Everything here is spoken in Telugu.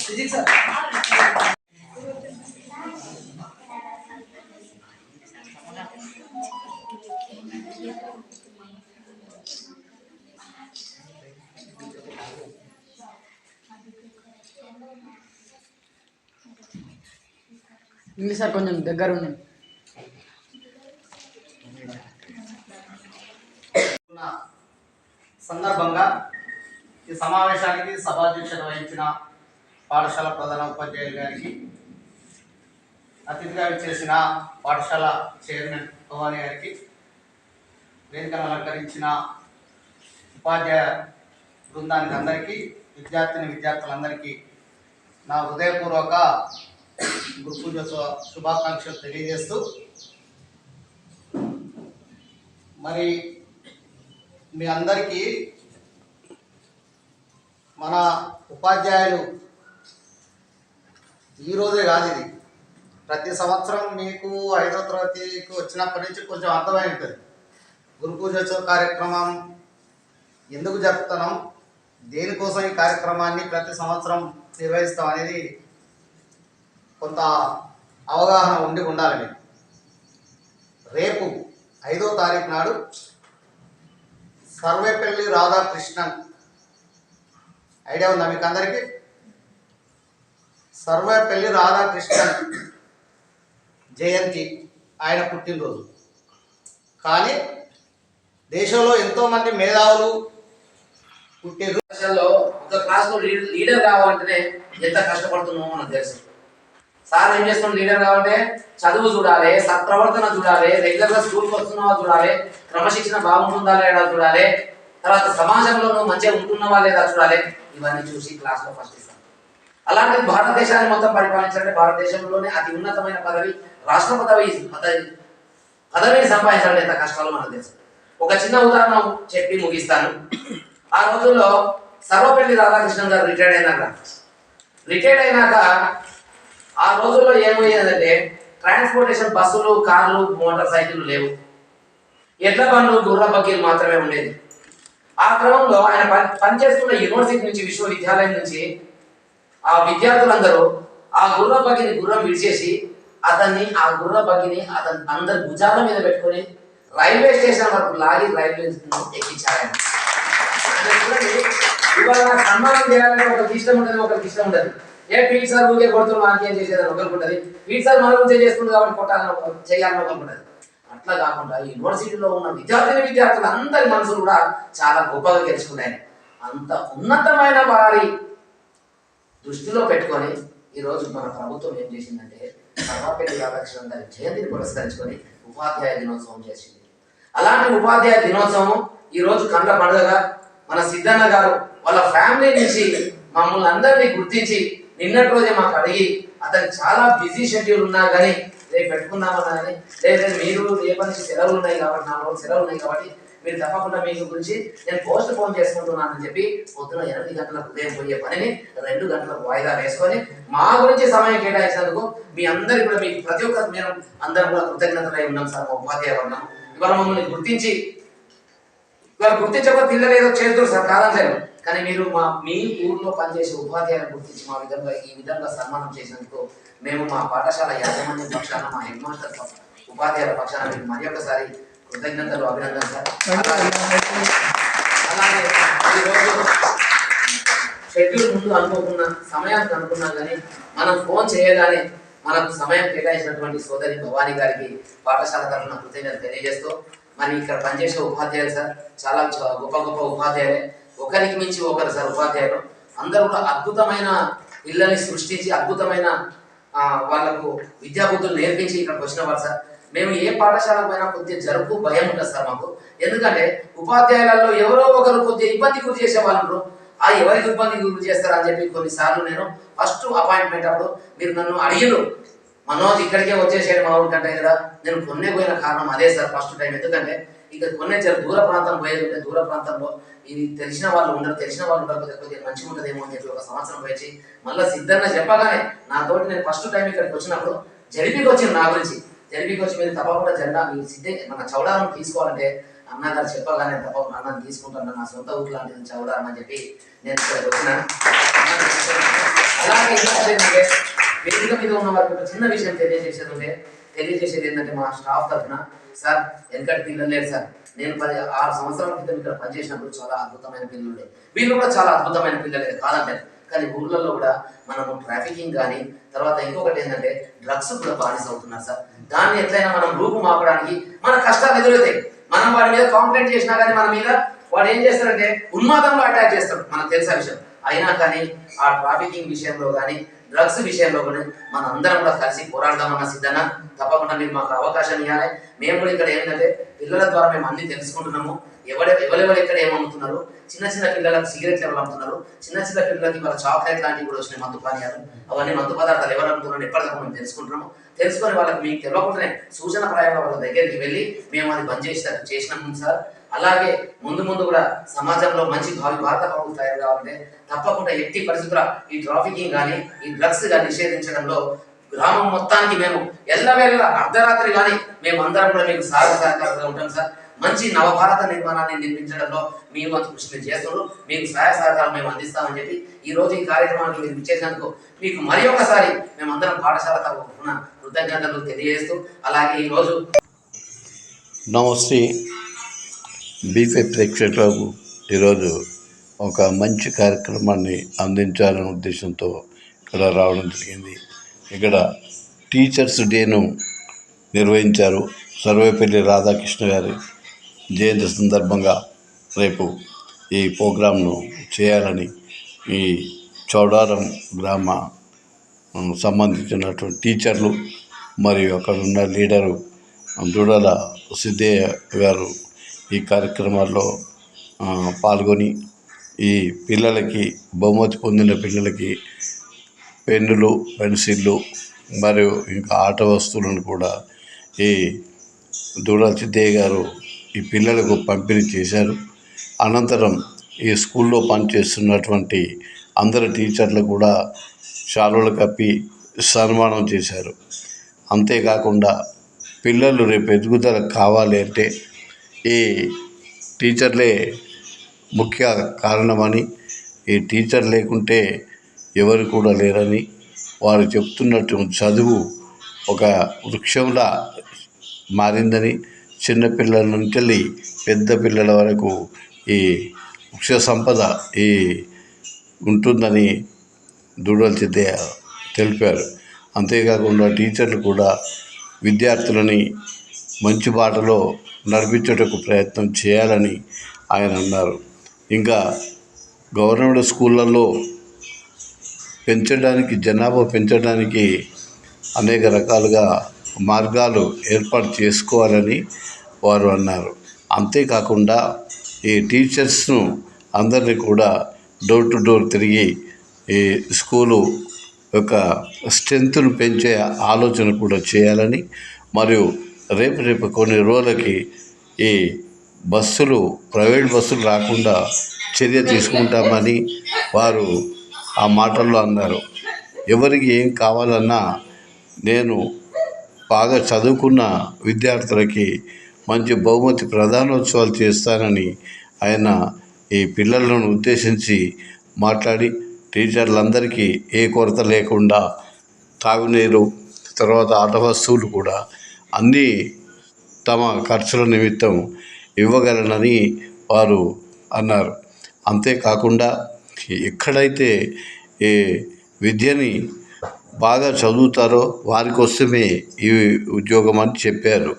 ఫిజిక్స్ సార్ ఇంగ్లీష్ సార్ కొంచెం దగ్గర ఉండండి ఉన్న సందర్భంగా ఈ సమావేశానికి సభాధ్యక్షత వహించిన పాఠశాల ప్రధాన ఉపాధ్యాయులు గారికి అతిథిగా చేసిన పాఠశాల చైర్మన్ భవాని గారికి వేదికను అలంకరించిన ఉపాధ్యాయ బృందానికి అందరికీ విద్యార్థిని విద్యార్థులందరికీ నా హృదయపూర్వక గురుపూజ శుభాకాంక్షలు తెలియజేస్తూ మరి మీ అందరికీ మన ఉపాధ్యాయులు ఈరోజే కాదు ఇది. ప్రతి సంవత్సరం మీకు ఐదో తరగతికి వచ్చినప్పటి నుంచి కొంచెం అర్థమై ఉంటుంది. గురు పూజోత్సవ కార్యక్రమం ఎందుకు జరుపుతున్నాం? దేనికోసం ఈ కార్యక్రమాన్ని ప్రతి సంవత్సరం నిర్వహిస్తాం అనేది కొంత అవగాహన ఉండి ఉండాలి రేపు ఐదో తారీఖు నాడు సర్వేపల్లి రాధాకృష్ణన్. ఐడియా ఉందా మీకు అందరికీ? సర్వేపల్లి రాధాకృష్ణన్ జయంతి ఆయన పుట్టినరోజు. కానీ దేశంలో ఎంతోమంది మేధావులు పుట్టిరు భాషల్లో ఒక క్లాస్లో లీడర్ కావాలంటేనే ఎంత కష్టపడుతున్నామో నాకు తెలుసు. సార్ ఏం చేస్తున్నాం లీడర్ కావాలంటే చదువు చూడాలి సత్ప్రవర్తన చూడాలి రెగ్యులర్గా స్కూల్కి వస్తున్నావా చూడాలి క్రమశిక్షణ బాగుంటుందా లేదా చూడాలి తర్వాత సమాజంలో నువ్వు మంచిగా ఉంటున్నావా లేదా చూడాలి ఇవన్నీ చూసి క్లాస్లో ఫస్ట్ ఇస్తాం. అలాంటి భారతదేశాన్ని మొత్తం పరిపాలించాలంటే భారతదేశంలోనే అతి ఉన్నతమైన పదవి రాష్ట్ర పదవి పదవి పదవిని సంపాదించాలంటే ఎంత కష్టాలు మనకు తెలుసు ఒక చిన్న ఉదాహరణ చెప్పి ముగిస్తాను. ఆ రోజుల్లో సర్వపల్లి రాధాకృష్ణన్ గారు రిటైర్డ్ అయినాక రిటైర్డ్ అయినాక ఆ రోజుల్లో ఏమయ్యేదంటే ట్రాన్స్పోర్టేషన్ బస్సులు కార్లు మోటార్ సైకిళ్ళు లేవు. ఎడ్ల బండ్లు గుర్ర బగ్గీలు మాత్రమే ఉండేది ఆ క్రమంలో ఆయన పని పనిచేస్తున్న యూనివర్సిటీ నుంచి విశ్వవిద్యాలయం నుంచి ఆ విద్యార్థులందరూ ఆ గుర్ర బగ్గిని గుర్రం విడిచేసి అతన్ని ఆ గుర్ర బగ్గిని అతని అందరి భుజాల మీద పెట్టుకొని రైల్వే స్టేషన్ వరకు లాగి రైల్వే ఎక్కించారు ఆయన. ఇవాళ సన్మానం చేయాలంటే ఒకరికి ఇష్టం ఉండదు ఒకరికి ఇష్టం ఉండదు. ఏ పీటీ సార్ ఊరికే కొడుతున్న వారికి ఏం చేసేదని ఒకరికి ఉంటుంది పీటీ సార్ మన గురించి చేస్తుంది కాబట్టి కొట్టాలని చేయాలని ఒకరుకుంటుంది అట్లా కాకుండా ఈ యూనివర్సిటీలో ఉన్న విద్యార్థిని విద్యార్థులు అందరి మనసులు కూడా చాలా గొప్పగా గెలుచుకున్నాయి. అంత ఉన్నతమైన వారి దృష్టిలో పెట్టుకొని ఈరోజు మన ప్రభుత్వం ఏం చేసిందంటే సర్వాపల్లి రాధాకృష్ణ గారి జయంతిని పురస్కరించుకొని ఉపాధ్యాయ దినోత్సవం చేసింది. అలాంటి ఉపాధ్యాయ దినోత్సవం ఈరోజు కండ్ల పండుగగా మన సిద్ధన్న గారు వాళ్ళ ఫ్యామిలీ నుంచి మమ్మల్ని అందరినీ గుర్తించి నిన్నటి రోజే మాకు అడిగి అతను చాలా బిజీ షెడ్యూల్ ఉన్నా కానీ రేపు పెట్టుకుందామన్నా కానీ లేదు మీరు రేపటి నుంచి సెలవులు ఉన్నాయి కాబట్టి నాలుగు రోజులు సెలవులు ఉన్నాయి కాబట్టి మీరు తప్పకుండా మీ గురించి నేను పోస్ట్ పోన్ చేసుకుంటున్నానని చెప్పి పొద్దున ఎనిమిది గంటలకు ఉదయం పోయే పనిని రెండు గంటలకు వాయిదా వేసుకొని మా గురించి సమయం కేటాయించినందుకు మీ అందరి కూడా మీకు ప్రతి ఒక్క మేము అందరం కూడా కృతజ్ఞతలై ఉన్నాం సార్ మా ఉపాధ్యాయులు ఉన్నాం. ఇవాళ మమ్మల్ని గుర్తించి ఇవాళ గుర్తించకపోతే పిల్లలు ఏదో చేస్తారు సార్ కాదంటారు. కానీ మీరు మా మీ ఊర్లో పనిచేసే ఉపాధ్యాయులను గుర్తించి మా విధంగా ఈ విధంగా సన్మానం చేసినందుకు మేము మా పాఠశాల యాజమాన్యం పక్షాన మా హెడ్ మాస్టర్ ఉపాధ్యాయుల పక్షాన మీకు మరి ఒకసారి కృతజ్ఞతలు అభినందన సార్. అలాగే ఈరోజు షెడ్యూల్ ముందు అనుకోకుండా సమయానికి అనుకున్నా కానీ మనం ఫోన్ చేయగానే మనకు సమయం కేటాయించినటువంటి సోదరి భవానీ గారికి పాఠశాల తరఫున కృతజ్ఞత తెలియజేస్తూ మరి ఇక్కడ పనిచేసే ఉపాధ్యాయులు సార్ చాలా గొప్ప గొప్ప ఉపాధ్యాయులే. ఒకరికి మించి ఒకరు సార్ ఉపాధ్యాయులు అందరూ కూడా అద్భుతమైన పిల్లల్ని సృష్టించి అద్భుతమైన ఆ, వాళ్ళకు విద్యాబుద్ధులు నేర్పించి ఇక్కడికి వచ్చిన వారు సార్. మేము ఏ పాఠశాలకు పోయినా కొద్దిగా జరుపు భయం ఉంటుంది సార్ మాకు. ఎందుకంటే ఉపాధ్యాయులలో ఎవరో ఒకరు కొద్దిగా ఇబ్బంది గురి చేసే వాళ్ళు ఆ ఎవరికి ఇబ్బంది గురి చేస్తారని చెప్పి కొన్నిసార్లు నేను ఫస్ట్ అపాయింట్మెంట్ అప్పుడు మీరు నన్ను అడిగిరు మనోజ్ ఇక్కడికే వచ్చేసాడు మా ఊరికంటే కదా. నేను కొన్నే పోయిన కారణం అదే సార్ ఫస్ట్ టైం. ఎందుకంటే ఇక కొన్నే చాలా దూర ప్రాంతం పోయేది దూర ప్రాంతంలో ఇది తెలిసిన వాళ్ళు ఉండరు తెలిసిన వాళ్ళు ఉండరు కొద్దిగా మంచిగా ఉంటుందేమో అని చెప్పి ఒక సంవత్సరం వచ్చి మళ్ళీ సిద్ధంగా చెప్పగానే నాతోటి నేను ఫస్ట్ టైం ఇక్కడికి వచ్చినప్పుడు జరిపికి వచ్చింది నా గురించి. జరిపికి వచ్చి మీరు తప్పకుండా జెండా మీ సిద్ధ మన చౌడాలను తీసుకోవాలంటే అన్నగారు చెప్పగానే తప్ప అన్నని తీసుకుంటాను నా సొంత ఊరు లాంటిది అని చెప్పి నేను ఇక్కడికి వచ్చిన. అలాగే వేదిక మీద ఉన్న వారికి ఒక చిన్న విషయం తెలియజేసేది ఉంటే తెలియజేసేది ఏంటంటే మా స్టాఫ్ తరఫున సార్ వెనకటి పిల్లలు లేరు సార్. నేను పది ఆరు సంవత్సరాల క్రితం ఇక్కడ పనిచేసినప్పుడు చాలా అద్భుతమైన పిల్లలు ఉండే వీళ్ళు కూడా చాలా అద్భుతమైన పిల్లలే కాదంటే కానీ ఊర్లలో కూడా మనము ట్రాఫికింగ్ కానీ తర్వాత ఇంకొకటి ఏంటంటే డ్రగ్స్ కూడా బానిస అవుతున్నారు సార్. దాన్ని ఎట్లయినా మనం రూపు మాపడానికి మన కష్టాలు ఎదురవుతాయి. మనం వాడి మీద కాంప్లైంట్ చేసినా కానీ మన మీద వాడు ఏం చేస్తాడంటే ఉన్మాదంలో అటాక్ చేస్తాడు. మనకు తెలిసిన విషయం? అయినా కానీ ఆ ట్రాఫికింగ్ విషయంలో కానీ డ్రగ్స్ విషయంలో కూడా మన అందరం కూడా కలిసి పోరాడదామన్న సిద్ధన తప్పకుండా మీరు మాకు అవకాశం ఇవ్వాలి మేము కూడా ఇక్కడ ఏంటంటే పిల్లల ద్వారా మేము అన్ని తెలుసుకుంటున్నాము. ఎవరు ఎవరెవరు ఎక్కడ ఏమమ్ముతున్నారు? చిన్న చిన్న పిల్లలకు సిగరెట్లు ఎవరు అమ్ముతున్నారు? చిన్న చిన్న పిల్లలకి వాళ్ళ చాక్లెట్ లాంటివి కూడా వచ్చినాయి మత్తు పానీయాలు. అవన్నీ మత్తు పదార్థాలు ఎవరు అమ్ముతున్నారు ఎప్పటిదాకా మేము తెలుసుకుంటున్నాము. తెలుసుకొని వాళ్ళకి మీకు తెలియకుండానే సూచన ప్రాయంగా వాళ్ళ దగ్గరికి వెళ్ళి మేము అది బంద్ చేసి చేసినాము సార్. అలాగే ముందు ముందు కూడా సమాజంలో మంచి భావి భారత పౌరులు తయారు కావాలంటే తప్పకుండా ఎట్టి పరిస్థితుల ఈ ట్రాఫికింగ్ కానీ ఈ డ్రగ్స్ కానీ నిషేధించడంలో గ్రామం మొత్తానికి మేము ఎల్లవేళ అర్ధరాత్రి కానీ మేము అందరం కూడా మీకు సహాయ సహకారంగా ఉంటాం సార్. మంచి నవభారత నిర్మాణాన్ని నిర్మించడంలో మీ వంతు కృషి చేస్తున్నారు. మీకు సహాయ సహకారం మేము అందిస్తామని చెప్పి ఈ రోజు ఈ కార్యక్రమానికి మీరు ఇచ్చేసినందుకు మీకు మరి ఒకసారి మేమందరం పాఠశాల తరపున కృతజ్ఞతలు తెలియజేస్తూ అలాగే ఈరోజు నమస్తే. బీఫే ప్రేక్షకులకు ఈరోజు ఒక మంచి కార్యక్రమాన్ని అందించాలనే ఉద్దేశంతో ఇక్కడ రావడం జరిగింది. ఇక్కడ టీచర్స్ డేను నిర్వహించారు సర్వేపల్లి రాధాకృష్ణ గారి జయంతి సందర్భంగా రేపు ఈ ప్రోగ్రాంను చేయాలని ఈ చౌడారం గ్రామ సంబంధించినటువంటి టీచర్లు మరియు అక్కడ ఉన్న లీడరు దూడల సిద్ధయ్య గారు ఈ కార్యక్రమాల్లో పాల్గొని ఈ పిల్లలకి బహుమతి పొందిన పిల్లలకి పెన్నులు పెన్సిళ్ళు మరియు ఇంకా ఆట వస్తువులను కూడా ఈ దూడల సిద్ధయ్య గారు ఈ పిల్లలకు పంపిణీ చేశారు. అనంతరం ఈ స్కూల్లో పనిచేస్తున్నటువంటి అందరు టీచర్లు కూడా శాలువలు కప్పి సన్మానం చేశారు. అంతేకాకుండా పిల్లలు రేపు ఎదుగుదల కావాలి అంటే ఈ టీచర్లే ముఖ్య కారణమని ఈ టీచర్ లేకుంటే ఎవరు కూడా లేరని వారు చెప్తున్నట్టు చదువు ఒక వృక్షంలా మారిందని చిన్నపిల్లల నుంచి పెద్ద పిల్లల వరకు ఈ వృక్ష సంపద ఈ ఉంటుందని దూడల సిద్ధయ్య తెలిపారు. అంతేకాకుండా టీచర్లు కూడా విద్యార్థులని మంచి బాటలో నడిపించుటకు ప్రయత్నం చేయాలని ఆయన అన్నారు. ఇంకా గవర్నమెంట్ స్కూళ్ళల్లో పెంచడానికి జనాభా పెంచడానికి అనేక రకాలుగా మార్గాలు ఏర్పాటు చేసుకోవాలని వారు అన్నారు. అంతేకాకుండా ఈ టీచర్స్ను అందరినీ కూడా డోర్ టు డోర్ తిరిగి ఈ స్కూలు యొక్క స్ట్రెంగ్త్ను పెంచే ఆలోచన కూడా చేయాలని మరియు రేపు రేపు కొన్ని రోజులకి ఈ బస్సులు ప్రైవేట్ బస్సులు రాకుండా చర్య తీసుకుంటామని వారు ఆ మాటల్లో అన్నారు. ఎవరికి ఏం కావాలన్నా నేను బాగా చదువుకున్న విద్యార్థులకి మంచి బహుమతి ప్రధానోత్సవాలు చేస్తానని ఆయన ఈ పిల్లలను ఉద్దేశించి మాట్లాడి టీచర్లందరికీ ఏ కొరత లేకుండా తాగునీరు తర్వాత ఆట వస్తువులు కూడా అన్నీ తమ ఖర్చుల నిమిత్తం ఇవ్వగలనని వారు అన్నారు. అంతేకాకుండా ఎక్కడైతే ఈ విద్యని బాగా చదువుతారో వారి కోసమే ఈ ఉద్యోగం అని చెప్పారు.